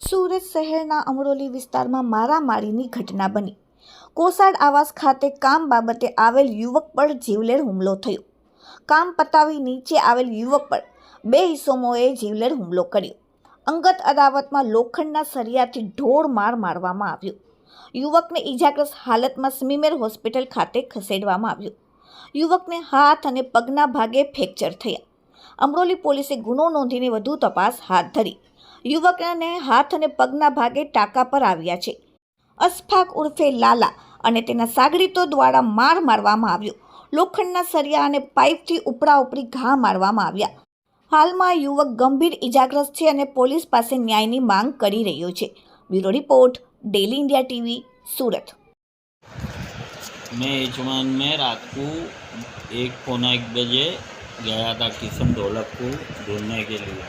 સુરત શહેરના અમરોલી વિસ્તારમાં મારામારીની ઘટના બની. કોસાડ આવાસ ખાતે કામ બાબતે આવેલ યુવક પર જીવલેણ હુમલો થયો. કામ પતાવી નીચે આવેલ યુવક પર બે ઇસમોએ જીવલેણ હુમલો કર્યો. અંગત અદાવતમાં લોખંડના સરિયાથી ઢોળ માર મારવામાં આવ્યો. યુવકને ઈજાગ્રસ્ત હાલતમાં સ્મીમેર હોસ્પિટલ ખાતે ખસેડવામાં આવ્યો. યુવકને હાથ અને પગના ભાગે ફ્રેક્ચર થયા. અમરોલી પોલીસે ગુનો નોંધીને વધુ તપાસ હાથ ધરી યુવકને હાથ અને પગના ભાગે ટાંકા પર આવ્યા છે અસફાક ઉર્ફે લાલા અને તેના સાગરીતો દ્વારા માર મારવામાં આવ્યો લોખંડના સરિયા અને પાઇપથી ઉપરા ઉપરી ઘા મારવામાં આવ્યા હાલમાં યુવક ગંભીર ઇજાગ્રસ્ત છે અને પોલીસ પાસે ન્યાયની માંગ કરી રહ્યો છે bureau report daily India TV Surat मैं एचमान में रात को एक पौना एक बजे गया था किशन ढोलक को ढूँढने के लिए।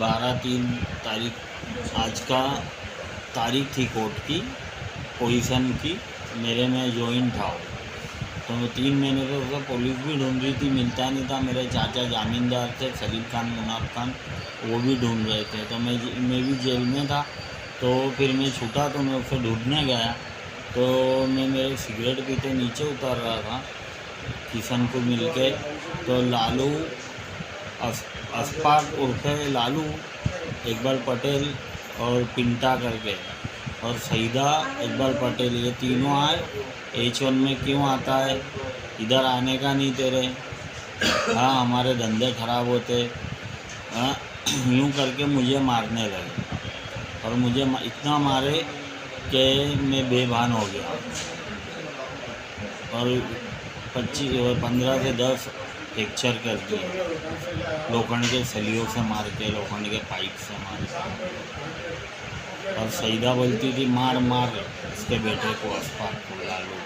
बारह तीन तारीख, आज का तारीख थी कोर्ट की, पोजीशन की। मेरे में ज्वाइन था तो मैं तीन महीने से उसका पुलिस भी ढूंढ रही थी, मिलता नहीं था। मेरे चाचा जामीनदार थे, सलीम खान, मुनाफ खान, वो भी ढूंढ रहे थे। तो मैं मैं भी जेल में था। तो फिर मैं छूटा तो मैं उसे ढूँढने गया। तो मैं मेरे सिगरेट पीते नीचे उतर रहा था। किशन को मिल के तो लालू अस, अस्पाक लालू इकबाल पटेल और पिंटा करके और सईदा इकबाल पटेल ये तीनों आए। एच वन में क्यों आता है? इधर आने का नहीं तेरे। हाँ हमारे धंधे खराब होते। हाँ यूँ करके मुझे मारने लगे। और मुझे इतना मारे कि मैं बेभान हो गया। और पच्चीस पंद्रह से दस फ्रैक्चर कर दिए लोखंड के सलियों से मार के, लोखंड के पाइप से मार के। और सईदा बोलती थी, मार मार उसके बेटे को अस्पात को लालू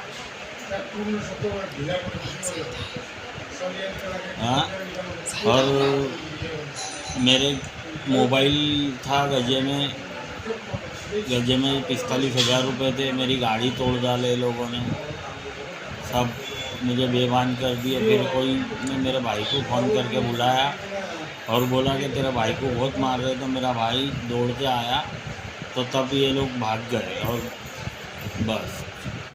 हाँ? और मेरे मोबाइल था गजे में गजे में पिस्तालीस हज़ार रुपये थे। मेरी गाड़ी तोड़ डाले लोगों ने। सब मुझे बेबान कर दिया। फिर कोई ने मेरे भाई को फ़ोन करके बुलाया और बोला कि तेरे भाई को बहुत मार रहे तो मेरा भाई दौड़ के आया तो तब ये लोग भाग गए और बस।